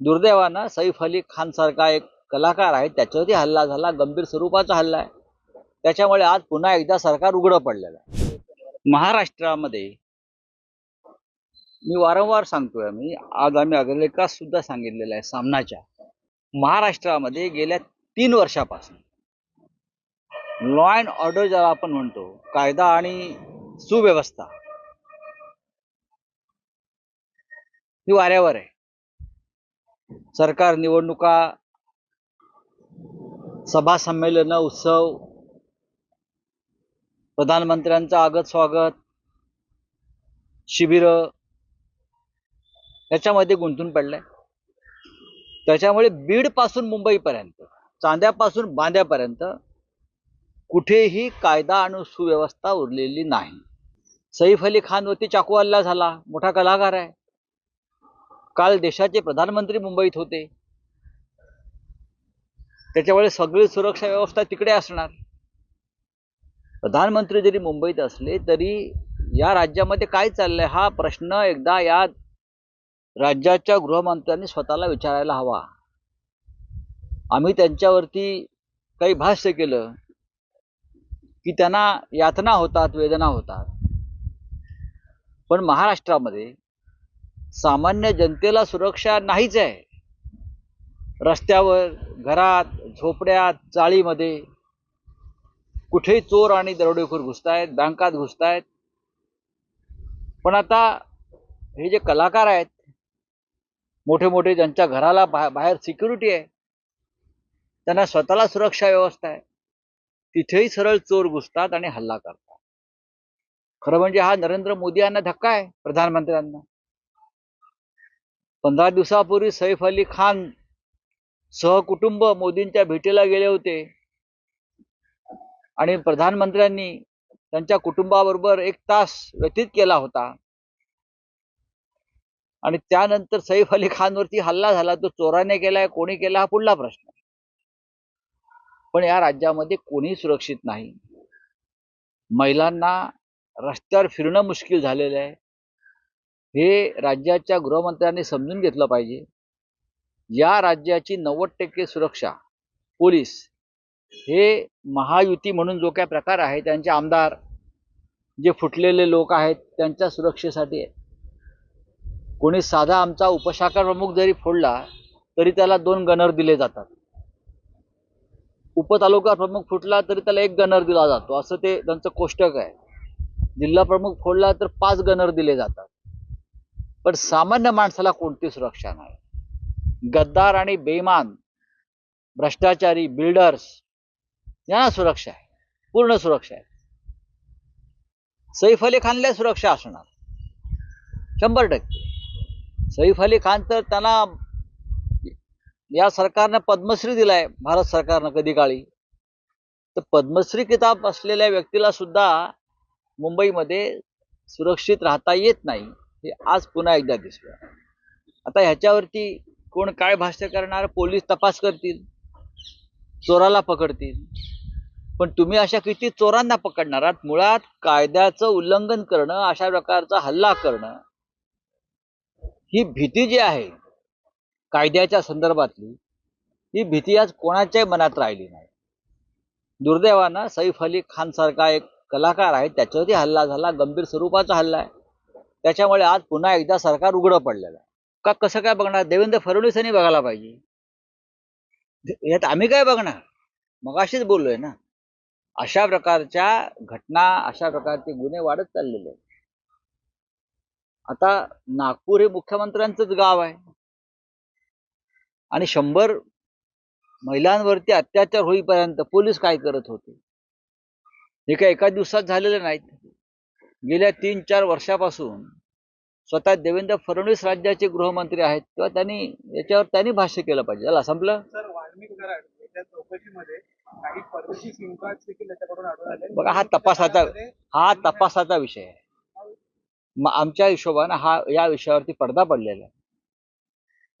दुर्दैवानं सैफ अली खान सारखा एक कलाकार आहे. त्याच्यावरती हल्ला झाला गंभीर स्वरूपाचा हल्ला आहे. त्याच्यामुळे आज पुन्हा एकदा सरकार उघडं पडलेलं आहे. महाराष्ट्रामध्ये मी वारंवार सांगतोय मी आज आम्ही अग्रलेखात सुद्धा सांगितलेलं आहे सामनाच्या. महाराष्ट्रामध्ये गेल्या तीन वर्षापासून लॉ अँड ऑर्डर ज्याला आपण म्हणतो कायदा आणि सुव्यवस्था ही वाऱ्यावर आहे. सरकार निवडणुका सभा संमेलन उत्सव प्रधानमंत्र्यांचं आगत स्वागत शिबिर याच्यामध्ये गुंतून पडलंय. त्याच्यामुळे बीडपासून मुंबईपर्यंत चांद्यापासून बांद्यापर्यंत कुठेही कायदा आणि सुव्यवस्था उरलेली नाही. सैफ अली खानवरती चाकू हल्ला झाला मोठा कलाकार आहे. काल देशाचे प्रधानमंत्री मुंबईत होते. त्याच्यामुळे सगळी सुरक्षा व्यवस्था तिकडे असणार. प्रधानमंत्री जरी मुंबईत असले तरी या राज्यामध्ये काय चाललंय हा प्रश्न एकदा या राज्याच्या गृहमंत्र्यांनी स्वतःला विचारायला हवा. आम्ही त्यांच्यावरती काही भाष्य केलं की त्यांना यातना होतात वेदना होतात. पण महाराष्ट्रामध्ये सामान्य जनतेला सुरक्षा नाहीच आहे. रस्त्यावर घरात झोपड्यात चाळीमध्ये कुठेही चोर आणि दरोडेखोर घुसतायत बँकात घुसतायत. पण आता हे जे कलाकार आहेत मोठे मोठे ज्यांच्या घराला बा बाहेर सिक्युरिटी आहे त्यांना स्वतःला सुरक्षा व्यवस्था आहे. तिथेही सरळ चोर घुसतात आणि हल्ला करतात. खरं म्हणजे हा नरेंद्र मोदी यांना धक्का आहे प्रधानमंत्र्यांना. पंधरा दिवसापूर्वी सैफ अली खान सहकुटुंब मोदींच्या भेटीला गेले होते. आणि प्रधानमंत्र्यांनी त्यांच्या कुटुंबाबरोबर एक तास व्यतीत केला होता. आणि त्यानंतर सैफ अली खानवरती हल्ला झाला. तो चोराने केलाय कोणी केला हा पुढला प्रश्न. पण या राज्यामध्ये कोणी सुरक्षित नाही. महिलांना रस्त्यावर फिरणं मुश्किल झालेलं आहे. हे राज्याच्या गृहमंत्र्यांनी समजून घेतलं पाहिजे. या राज्याची नव्वद टक्के सुरक्षा पोलीस हे महायुती म्हणून जो काय प्रकार आहे त्यांचे आमदार जे फुटलेले लोक आहेत त्यांच्या सुरक्षेसाठी आहे कोणी साधा आमचा उपशाखा प्रमुख जरी फोडला तरी त्याला दोन गनर दिले जातात. उपतालुका प्रमुख फुटला तरी त्याला एक गनर दिला जातो असं ते त्यांचं कोष्टक आहे. जिल्हा प्रमुख फोडला तर पाच गनर दिले जातात. पण सामान्य माणसाला कोणती सुरक्षा नाही. गद्दार आणि बेमान भ्रष्टाचारी बिल्डर्स यांना सुरक्षा आहे पूर्ण सुरक्षा आहे सैफ अली खानला सुरक्षा असणार. शंभर टक्के. सैफ अली खान तर त्यांना या सरकारनं पद्मश्री दिलाय भारत सरकारनं कधी काळी. तर पद्मश्री किताब असलेल्या व्यक्तीला सुद्धा मुंबईमध्ये सुरक्षित राहता येत नाही. हे आज पुन्हा एकदा दिसलं. आता ह्याच्यावरती कोण काय भाष्य करणार पोलीस तपास करतील चोराला पकडतील. पण तुम्ही अशा किती चोरांना पकडणार आहात? मुळात कायद्याचं उल्लंघन करणं अशा प्रकारचा हल्ला करणं ही भीती जी आहे कायद्याच्या संदर्भातली ही भीती आज कोणाच्याही मनात राहिली नाही. दुर्दैवानं सैफ अली खान सारखा एक कलाकार आहे त्याच्यावरती हल्ला झाला गंभीर स्वरूपाचा हल्ला आहे. त्याच्यामुळे आज पुन्हा एकदा सरकार उघडं पडलेलं आहे. का कसं काय बघणार? देवेंद्र फडणवीस यांनी बघायला पाहिजे. यात आम्ही काय बघणार? मगाशीच बोललोय ना. अशा प्रकारच्या घटना अशा प्रकारचे गुन्हे वाढत चाललेले आहेत. आता नागपूर हे मुख्यमंत्र्यांचंच गाव आहे. आणि शंभर महिलांवरती अत्याचार होईपर्यंत पोलीस काय करत होते? हे काय एका दिवसात झालेलं नाहीत? गेल्या तीन चार वर्षापासून स्वतः देवेंद्र फडणवीस राज्याचे गृहमंत्री आहेत तेव्हा त्यांनी याच्यावर त्यांनी भाष्य केलं पाहिजे. झालं संपलं? बघा हा तपासाचा हा तपासाचा विषय आहे. मग आमच्या हिशोबानं हा या विषयावरती पडदा पडलेला आहे.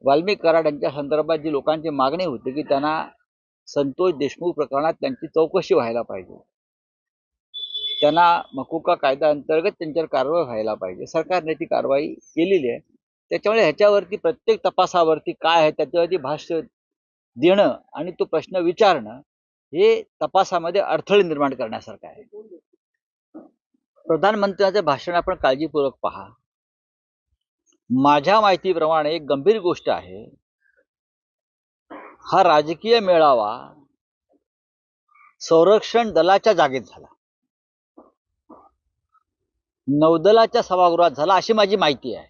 वाल्मिक कराड यांच्या संदर्भात जी लोकांची मागणी होती की त्यांना संतोष देशमुख प्रकरणात त्यांची चौकशी व्हायला पाहिजे. त्यांना मकुका कायदा अंतर्गत त्यांच्यावर कारवाई व्हायला पाहिजे. सरकारने ती कारवाई केलेली आहे. त्याच्यामुळे ह्याच्यावरती प्रत्येक तपासावरती काय आहे त्याच्यावरती भाष्य देणं आणि तो प्रश्न विचारणं हे तपासामध्ये अडथळे निर्माण करण्यासारखं आहे. प्रधानमंत्र्यांचं भाषण आपण काळजीपूर्वक पहा. माझ्या माहितीप्रमाणे एक गंभीर गोष्ट आहे. हा राजकीय मेळावा संरक्षण दलाच्या जागेत झाला. नौदलाच्या सभागृहात झाला अशी माझी माहिती आहे.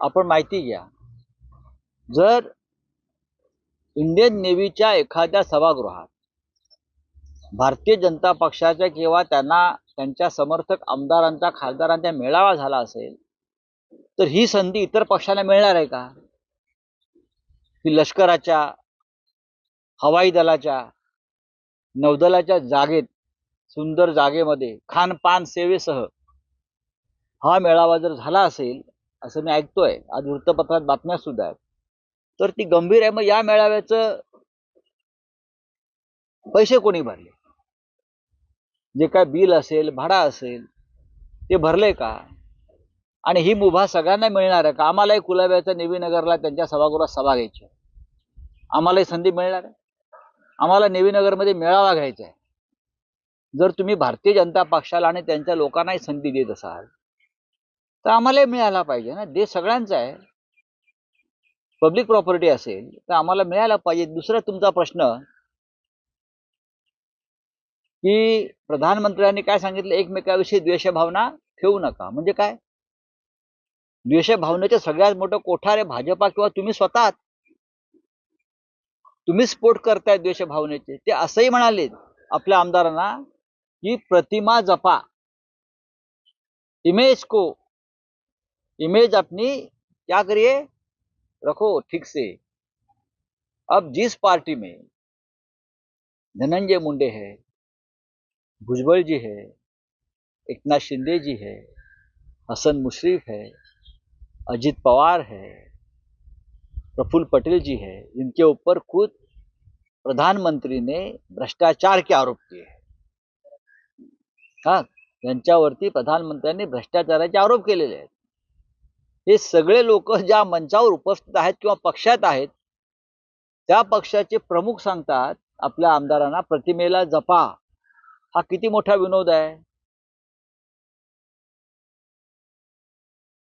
आपण माहिती घ्या. जर इंडियन नेव्हीच्या एखाद्या सभागृहात भारतीय जनता पक्षाच्या किंवा त्यांना त्यांच्या समर्थक आमदारांचा खासदारांचा मेळावा झाला असेल तर ही संधी इतर पक्षाला मिळणार आहे का? की लष्कराच्या हवाई दलाच्या नौदलाच्या जागेत सुंदर जागेमध्ये खानपान सेवेसह हा मेळावा जर झाला असेल असं मी ऐकतोय आज वृत्तपत्रात बातम्या सुद्धा आहेत तर ती गंभीर आहे. मग या मेळाव्याचं पैसे कोणी भरले? जे काय बिल असेल भाडा असेल ते भरले का? आणि ही मुभा सगळ्यांना मिळणार आहे का? आम्हालाही कुलाब्याच्या नेवीनगरला त्यांच्या सभागृहात सभा घ्यायची आहे. आम्हालाही संधी मिळणार आहे. आम्हाला नेवीनगरमध्ये मेळावा घ्यायचा आहे. जर तुम्ही भारतीय जनता पक्षाला आणि त्यांच्या लोकांनाही संधी देत असाल तर आम्हालाही मिळायला पाहिजे ना. देश सगळ्यांचा आहे. पब्लिक प्रॉपर्टी असेल तर आम्हाला मिळायला पाहिजे. दुसरा तुमचा प्रश्न. की प्रधानमंत्र्यांनी काय सांगितलं? एकमेकाविषयी द्वेषभावना ठेवू नका. म्हणजे काय? द्वेषभावनेचं सगळ्यात मोठं कोठार आहे भाजपा किंवा तुम्ही स्वतः तुम्ही स्फोट करताय द्वेषभावनेचे. ते असंही म्हणाले आपल्या आमदारांना की प्रतिमा जपा. इमेज को इमेज अपनी क्या करिए? रखो, ठीक से। अब जिस पार्टी में धनंजय मुंडे है, भुजबल जी है, एकनाथ शिंदे जी है, हसन मुशरीफ है, अजित पवार है, प्रफुल्ल पटेल जी है, इनके ऊपर खुद प्रधानमंत्री ने भ्रष्टाचार के आरोप किए हैं। हा यांच्यावरती प्रधानमंत्र्यांनी भ्रष्टाचाराचे आरोप केलेले आहेत हे सगळे लोक ज्या मंचावर उपस्थित आहेत किंवा पक्षात आहेत त्या पक्षाचे प्रमुख सांगतात आपल्या आमदारांना प्रतिमेला जपा. हा किती मोठा विनोद आहे.